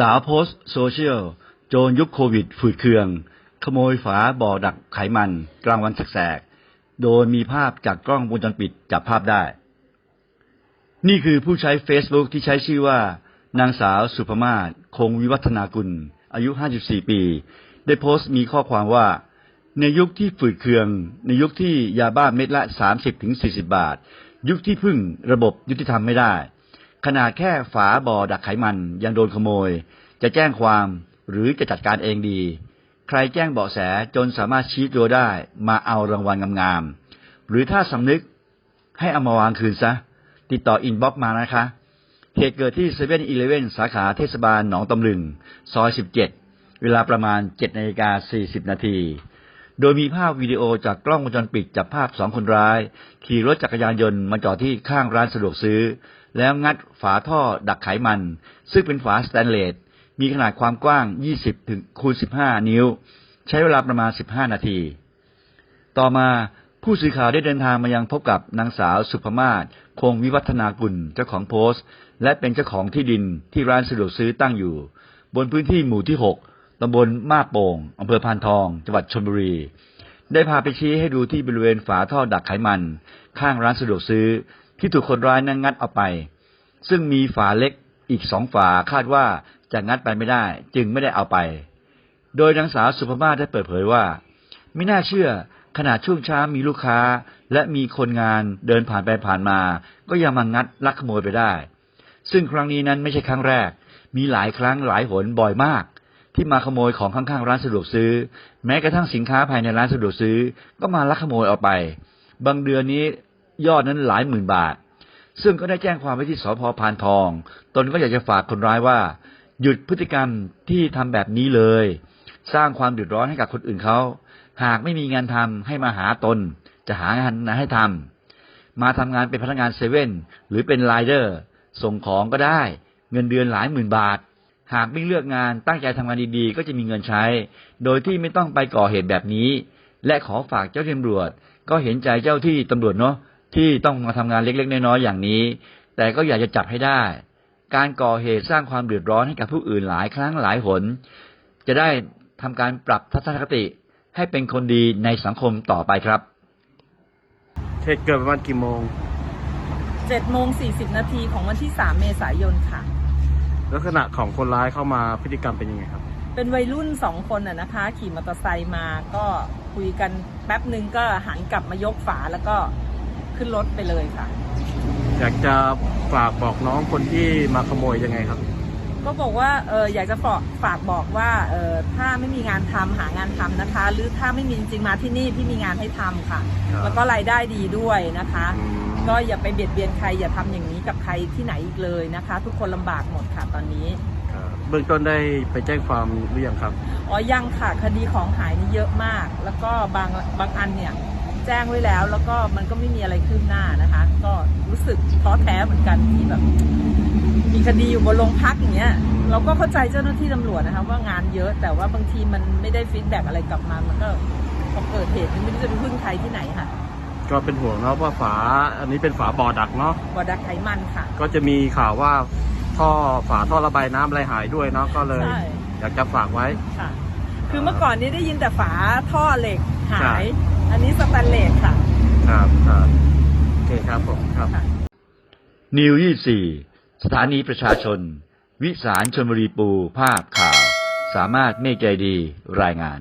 สาวโพสโซเชียล โจรยุคโควิดฝืดเคือง ขโมยฝาบ่อดักไขมัน กลางวันแสกๆ โดยมีภาพจากกล้องวงจรปิดจับภาพได้ นี่คือผู้ใช้ Facebook ที่ใช้ชื่อว่า นางสาวสุภมาศคงวิวัฒนากุล อายุ 54 ปี ได้โพสต์มีข้อความว่า ในยุคที่ฝืดเคือง ในยุคที่ยาบ้าเม็ดละ 30-40 บาท ยุคที่พึ่งระบบยุติธรรมไม่ได้ ขนาดแค่ฝาบ่อดักไขมันยังโดนขโมย จะแจ้งความหรือจะจัดการเองดี ใครแจ้งเบาะแสจนสามารถชี้ตัวได้มาเอารางวัลงามๆหรือถ้าสำนึกให้เอามาวางคืนซะ ติดต่ออินบ็อกมานะคะ เหตุเกิดที่เซเว่นอีเลเว่นสาขาเทศบาลหนองตำลึง ซอย17เวลาประมาณ7นาฬิกา40นาที โดยมีภาพวิดีโอจากกล้องวงจรปิดจับภาพสองคนร้าย ขี่รถจักรยานยนต์มาจอดที่ข้างร้านสะดวกซื้อ แล้วงัดฝาท่อดักไขมัน ซึ่งเป็นฝาสแตนเลสมีขนาดความกว้าง 20ถึงคูณ15 นิ้ว ใช้เวลาประมาณ 15 นาที ต่อมาผู้สื่อข่าวได้เดินทางมายังพบกับนางสาวสุภมาศคงวิวัฒนากุลเจ้าของโพสต์ และเป็นเจ้าของที่ดินที่ร้านสะดวกซื้อตั้งอยู่ บนพื้นที่หมู่ที่ 6 ตำบลมาโป่งอำเภอพานทอง จังหวัดชลบุรี ได้พาไปชี้ให้ดูที่บริเวณฝาท่อดักไขมัน ข้างร้านสะดวกซื้อที่ถูกคนร้ายนั้นงัดเอาไป ซึ่งมีฝาเล็กอีกสองฝาคาดว่าจะงัดไปไม่ได้ จึงไม่ได้เอาไป โดยนางสาวสุภมาศได้เปิดเผยว่า ไม่น่าเชื่อขนาดช่วงเช้ามีลูกค้า และมีคนงานเดินผ่านไปผ่านมา ก็ยังมางัดลักขโมยไปได้ ซึ่งครั้งนี้นั้นไม่ใช่ครั้งแรก มีหลายครั้งหลายหนบ่อยมาก ที่มาขโมยของข้างๆร้านสะดวกซื้อ แม้กระทั่งสินค้าภายในร้านสะดวกซื้อ ก็มาลักขโมยเอาไป บางเดือนนี้ยอดนั้นหลายหมื่นบาท ซึ่งก็ได้แจ้งความไว้ที่สพพานทอง ตนก็อยากจะฝากคนร้ายว่า หยุดพฤติกรรมที่ทำแบบนี้เลย สร้างความเดือดร้อนให้กับคนอื่นเขาหากไม่มีงานทำให้มาหาตน จะหางานให้ทำมาทำงานเป็นพนักงานเซเว่นหรือเป็นไลเดอร์ส่งของก็ได้ เงินเดือนหลายหมื่นบาท หากไม่เลือกงานตั้งใจทำงานดีๆ ก็จะมีเงินใช้ โดยที่ไม่ต้องไปก่อเหตุแบบนี้ และขอฝากเจ้าที่ตำรวจ ก็เห็นใจเจ้าที่ตำรวจเนาะที่ต้องมาทำงานเล็กๆน้อยๆอย่างนี้ แต่ก็อยากจะจับให้ได้ การก่อเหตุสร้างความเดือดร้อนให้กับผู้อื่นหลายครั้งหลายหน จะได้ทำการปรับทัศนคติให้เป็นคนดีในสังคมต่อไปครับ เหตุเกิดประมาณกี่โมง7โมง40นาทีของวันที่3เมษายนค่ะ ลักษณะของคนร้ายเข้ามาพฤติกรรมเป็นยังไงครับ เป็นวัยรุ่น2คนน่ะนะคะ ขี่มอเตอร์ไซค์มาก็คุยกันแป๊บหนึ่งก็หันกลับมายกฝาแล้วก็ขึ้นรถไปเลยค่ะ อยากจะฝากบอกน้องคนที่มาขโมยยังไงครับ ก็บอกว่าเอออยากจะฝากฝากบอกว่าเออถ้าไม่มีงานทำหางานทำนะคะ หรือถ้าไม่มีจริงๆมาที่นี่พี่มีงานให้ทำค่ะ ครับ แล้วก็รายได้ดีด้วยนะคะ อืม ก็อย่าไปเบียดเบียนใคร อย่าทำอย่างนี้กับใครที่ไหนอีกเลยนะคะ ทุกคนลำบากหมดค่ะตอนนี้ครับเบื้องต้นได้ไปแจ้งความหรือยังครับอ๋อยังค่ะคดีของหายนี่เยอะมาก แล้วก็บางบางอันเนี่ยแจ้งไว้แล้ว แล้วก็มันก็ไม่มีอะไรคืบหน้านะคะ ก็รู้สึกท้อแท้เหมือนกันที่แบบมีคดีอยู่บนโรงพักอย่างเงี้ยเราก็เข้าใจเจ้าหน้าที่ตำรวจนะคะว่างานเยอะแต่ว่าบางทีมันไม่ได้ฟีดแบ็กอะไรกลับมามันก็พอเกิดเหตุมันไม่รู้จะไปพึ่งใครที่ไหนค่ะ ก็เป็นห่วงเนาะว่าฝาอันนี้เป็นฝาบ่อดักเนาะบอดักไขมันค่ะ ก็จะมีข่าวว่าท่อฝาท่อระบายน้ำอะไรหายด้วยเนาะก็เลย ใช่ อยากจะฝากไว้ ค่ะ คือเมื่อก่อนนี้ได้ยินแต่ฝาท่อเหล็กหาใช่ ย อันนี้สแตนเลสค่ะ ครับครับโอเคครับผมครับค่ะนิว24 สถานีประชาชน วิสารชนบุรีปู ภาพข่าว สามารถเมฆใจดีรายงาน